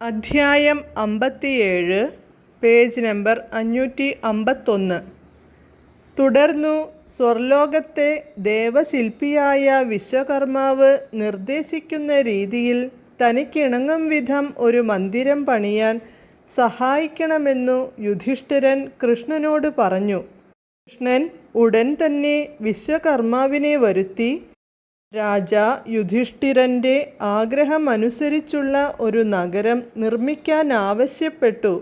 അധ്യായം അമ്പത്തിയേഴ് page number അഞ്ഞൂറ്റി അമ്പത്തൊന്ന് തുടർന്നു സ്വർലോകത്തെ ദേവശില്പിയായ വിശ്വകർമാവ് നിർദ്ദേശിക്കുന്ന രീതിയിൽ തനിക്കിണങ്ങും വിധം ഒരു മന്ദിരം പണിയാൻ സഹായിക്കണമെന്നു യുധിഷ്ഠിരൻ കൃഷ്ണനോട് പറഞ്ഞു. കൃഷ്ണൻ ഉടൻ തന്നെ വിശ്വകർമാവിനെ വരുത്തി രാജ യുധിഷ്ഠിരന്റെ ആഗ്രഹമനുസരിച്ചുള്ള ഒരു നഗരം നിർമ്മിക്കാൻ ആവശ്യപ്പെട്ടു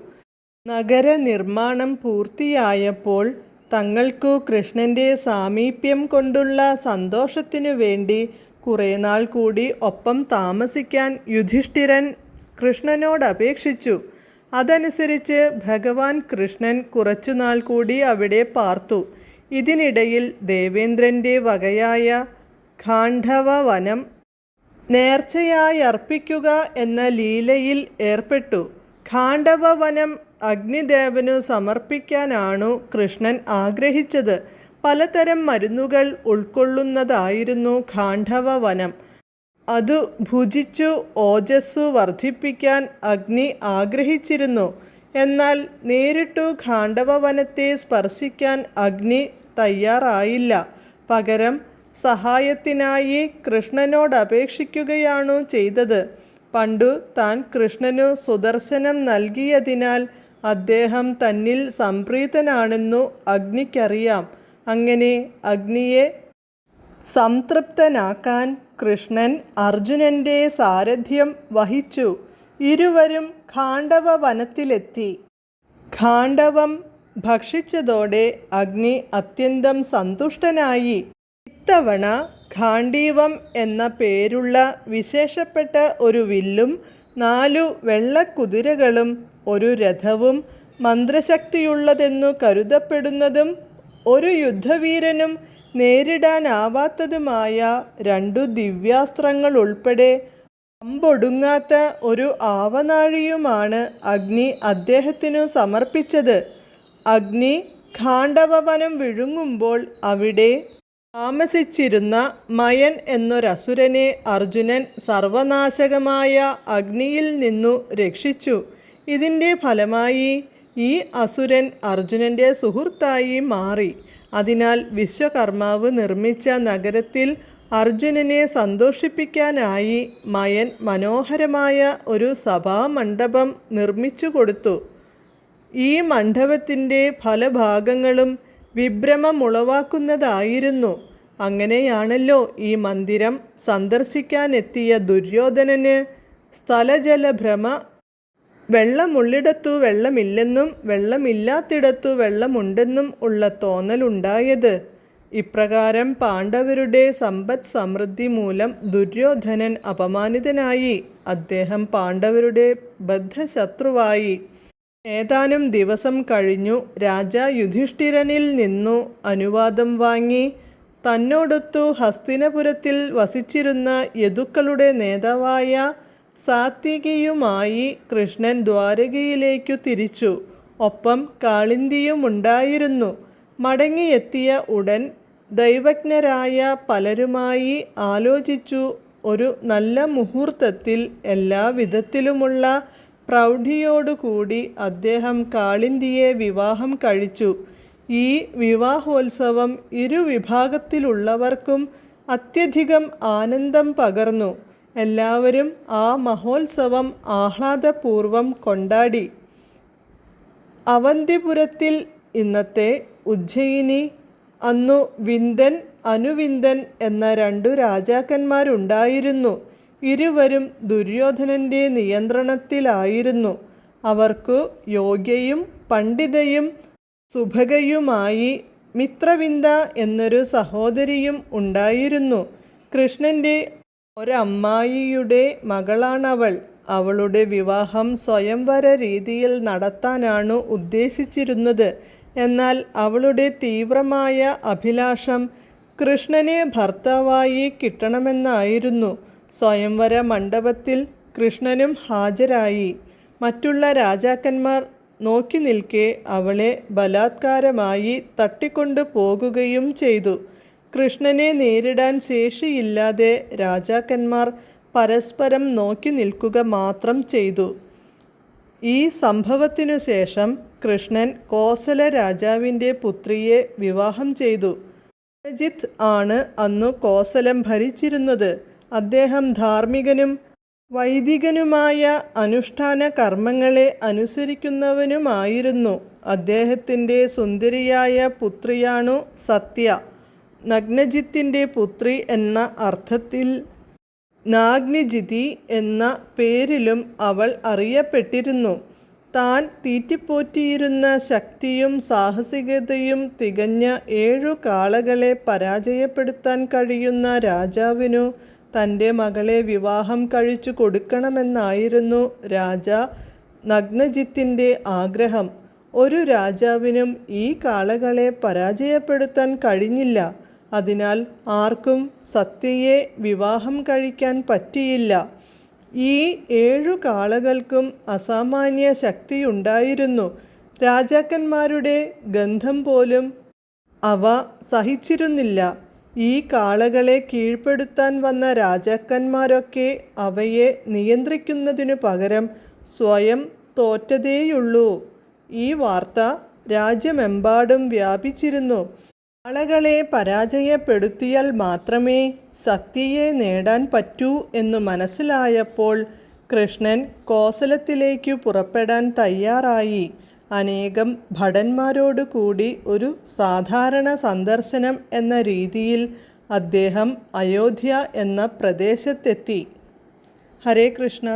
നഗര നിർമ്മാണം പൂർത്തിയായപ്പോൾ തങ്ങൾക്കു കൃഷ്ണന്റെ സാമീപ്യം കൊണ്ടുള്ള സന്തോഷത്തിനു വേണ്ടി കുറേ നാൾ കൂടി ഒപ്പം താമസിക്കാൻ യുധിഷ്ഠിരൻ കൃഷ്ണനോട് അപേക്ഷിച്ചു അതനുസരിച്ച് ഭഗവാൻ കൃഷ്ണൻ കുറച്ചുനാൾ കൂടി അവിടെ പാർത്തു. ഇതിനിടയിൽ ദേവേന്ദ്രന്റെ വകയായ ഖാണ്ഡവ വനം നേർച്ചയായി അർപ്പിക്കുക എന്ന ലീലയിൽ ഏർപ്പെട്ടു. ഖാണ്ഡവവനം അഗ്നിദേവനു സമർപ്പിക്കാനാണു കൃഷ്ണൻ ആഗ്രഹിച്ചത്. പലതരം മരുന്നുകൾ ഉൾക്കൊള്ളുന്നതായിരുന്നു ഖാണ്ഡവവനം അതു ഭുജിച്ചു ഓജസ്സു വർദ്ധിപ്പിക്കാൻ അഗ്നി ആഗ്രഹിച്ചിരുന്നു. എന്നാൽ നേരിട്ടു ഖാണ്ഡവവനത്തെ സ്പർശിക്കാൻ അഗ്നി തയ്യാറായില്ല. പകരം സഹായത്തിനായി കൃഷ്ണനോട് അപേക്ഷിക്കുകയാണു ചെയ്തത്. പണ്ടു താൻ കൃഷ്ണനു സുദർശനം നൽകിയതിനാൽ അദ്ദേഹം തന്നിൽ സംപ്രീതനാണെന്നു അഗ്നിക്കറിയാം. അങ്ങനെ അഗ്നിയെ സംതൃപ്തനാക്കാൻ കൃഷ്ണൻ അർജുനന്റെ സാരഥ്യം വഹിച്ചു. ഇരുവരും ഖാണ്ഡവ വനത്തിലെത്തി ഖാണ്ഡവം ഭക്ഷിച്ചതോടെ അഗ്നി അത്യന്തം സന്തുഷ്ടനായി. ഇത്തവണ ഖാണ്ഡീവം എന്ന പേരുള്ള വിശേഷപ്പെട്ട ഒരു വില്ലും നാലു വെള്ളക്കുതിരകളും ഒരു രഥവും മന്ത്രശക്തിയുള്ളതെന്നു കരുതപ്പെടുന്നതും ഒരു യുദ്ധവീരനും നേരിടാനാവാത്തതുമായ രണ്ടു ദിവ്യാസ്ത്രങ്ങൾ ഉൾപ്പെടെ അമ്പൊടുങ്ങാത്ത ഒരു ആവനാഴിയുമാണ് അഗ്നി അദ്ദേഹത്തിനു സമർപ്പിച്ചത്. അഗ്നി ഖാണ്ഡവവനം വിഴുങ്ങുമ്പോൾ അവിടെ താമസിച്ചിരുന്ന മയൻ എന്നൊരസുരനെ അർജുനൻ സർവനാശകമായ അഗ്നിയിൽ നിന്നു രക്ഷിച്ചു. ഇതിന്റെ ഫലമായി ഈ അസുരൻ അർജുനന്റെ സുഹൃത്തായി മാറി. അതിനാൽ വിശ്വകർമാവ് നിർമ്മിച്ച നഗരത്തിൽ അർജുനനെ സന്തോഷിപ്പിക്കാനായി മയൻ മനോഹരമായ ഒരു സഭാമണ്ഡപം നിർമ്മിച്ചു കൊടുത്തു. ഈ മണ്ഡപത്തിന്റെ ഫലഭാഗങ്ങളും വിഭ്രമമുളവാക്കുന്നതായിരുന്നു അങ്ങനെയാണല്ലോ ഈ മന്ദിരം സന്ദർശിക്കാനെത്തിയ ദുര്യോധനന്. സ്ഥലജലഭ്രമ. വെള്ളമുള്ളിടത്തു വെള്ളമില്ലെന്നും വെള്ളമില്ലാത്തിടത്തു വെള്ളമുണ്ടെന്നും ഉള്ള തോന്നലുണ്ടായത്. ഇപ്രകാരം പാണ്ഡവരുടെ സമ്പദ് സമൃദ്ധി മൂലം ദുര്യോധനൻ അപമാനിതനായി. അദ്ദേഹം പാണ്ഡവരുടെ ബദ്ധശത്രുവായി. ഏതാനും ദിവസം കഴിഞ്ഞു രാജ യുധിഷ്ഠിരനിൽ നിന്നു അനുവാദം വാങ്ങി തന്നോടൊത്തു ഹസ്തിനപുരത്തിൽ വസിച്ചിരുന്ന യദുക്കളുടെ നേതാവായ സാത്വികിയുമായി കൃഷ്ണൻ ദ്വാരകയിലേക്കു തിരിച്ചു. ഒപ്പം കാളിന്തിയുമുണ്ടായിരുന്നു മടങ്ങിയെത്തിയ ഉടൻ ദൈവജ്ഞരായ പലരുമായി ആലോചിച്ചു. ഒരു നല്ല മുഹൂർത്തത്തിൽ എല്ലാ വിധത്തിലുമുള്ള പ്രൗഢിയോടുകൂടി അദ്ദേഹം കാളിന്തിയെ വിവാഹം കഴിച്ചു. ഈ വിവാഹോത്സവം ഇരുവിഭാഗത്തിലുള്ളവർക്കും അത്യധികം ആനന്ദം പകർന്നു. എല്ലാവരും ആ മഹോത്സവം ആഹ്ലാദപൂർവം കൊണ്ടാടി. അവന്തിപുരത്തിൽ ഇന്നത്തെ ഉജ്ജയിനി അന്നു വിന്ദൻ അനുവിന്ദൻ എന്ന രണ്ടു രാജാക്കന്മാരുണ്ടായിരുന്നു. ഇരുവരും ദുര്യോധനന്റെ നിയന്ത്രണത്തിലായിരുന്നു. അവർക്കു യോഗ്യയും പണ്ഡിതയും സുഭകയുമായി മിത്രവിന്ദ എന്നൊരു സഹോദരിയും ഉണ്ടായിരുന്നു. കൃഷ്ണന്റെ ഒരമ്മായിയുടെ മകളാണവൾ. അവളുടെ വിവാഹം സ്വയംവര രീതിയിൽ നടത്താനാണ് ഉദ്ദേശിച്ചിരുന്നത്. എന്നാൽ അവളുടെ തീവ്രമായ അഭിലാഷം കൃഷ്ണനെ ഭർത്താവായി കിട്ടണമെന്നായിരുന്നു. സ്വയംവര മണ്ഡപത്തിൽ കൃഷ്ണനും ഹാജരായി. മറ്റുള്ള രാജാക്കന്മാർ നോക്കി നിൽക്കെ അവളെ ബലാത്കാരമായി തട്ടിക്കൊണ്ടു പോകുകയും ചെയ്തു. കൃഷ്ണനെ നേരിടാൻ ശേഷിയില്ലാതെ രാജാക്കന്മാർ പരസ്പരം നോക്കി നിൽക്കുക മാത്രം ചെയ്തു. ഈ സംഭവത്തിനു ശേഷം കൃഷ്ണൻ കോസല രാജാവിന്റെ പുത്രിയെ വിവാഹം ചെയ്തു. അജിത് ആണ് അന്നു കോസലം ഭരിച്ചിരുന്നത്. അദ്ദേഹം ധാർമ്മികനും വൈദികനുമായ അനുഷ്ഠാന കർമ്മങ്ങളെ അനുസരിക്കുന്നവനുമായിരുന്നു. അദ്ദേഹത്തിന്റെ സുന്ദരിയായ പുത്രിയാണു സത്യ. നഗ്നജിത്തിന്റെ പുത്രി എന്ന അർത്ഥത്തിൽ നാഗ്നിജിതി എന്ന പേരിലും അവൾ അറിയപ്പെട്ടിരുന്നു. താൻ തീറ്റിപ്പോറ്റിയിരുന്ന ശക്തിയും സാഹസികതയും തികഞ്ഞ ഏഴു കാളകളെ പരാജയപ്പെടുത്താൻ കഴിയുന്ന രാജാവിനു തന്റെ മകളെ വിവാഹം കഴിച്ചു കൊടുക്കണമെന്നായിരുന്നു രാജ നഗ്നജിത്തിന്റെ ആഗ്രഹം. ഒരു രാജാവിനും ഈ കാളകളെ പരാജയപ്പെടുത്താൻ കഴിഞ്ഞില്ല. അതിനാൽ ആർക്കും സത്യയെ വിവാഹം കഴിക്കാൻ പറ്റിയില്ല. ഈ ഏഴു കാളകൾക്കും അസാമാന്യ ശക്തിയുണ്ടായിരുന്നു. രാജാക്കന്മാരുടെ ഗന്ധം പോലും അവ സഹിച്ചിരുന്നില്ല. ഈ കാളകളെ കീഴ്പ്പെടുത്താൻ വന്ന രാജാക്കന്മാരൊക്കെ അവയെ നിയന്ത്രിക്കുന്നതിനു പകരം സ്വയം തോറ്റതേയുള്ളൂ. ഈ വാർത്ത രാജ്യമെമ്പാടും വ്യാപിച്ചിരുന്നു. കാളകളെ പരാജയപ്പെടുത്തിയാൽ മാത്രമേ സത്യയെ നേടാൻ പറ്റൂ എന്നു മനസ്സിലായപ്പോൾ കൃഷ്ണൻ കോസലത്തിലേക്കു പുറപ്പെടാൻ തയ്യാറായി. അനേകം ഭടന്മാരോടു കൂടി ഒരു സാധാരണ സന്ദർശനം എന്ന രീതിയിൽ അദ്ദേഹം അയോധ്യ എന്ന പ്രദേശത്തെത്തി. ഹരേ കൃഷ്ണ.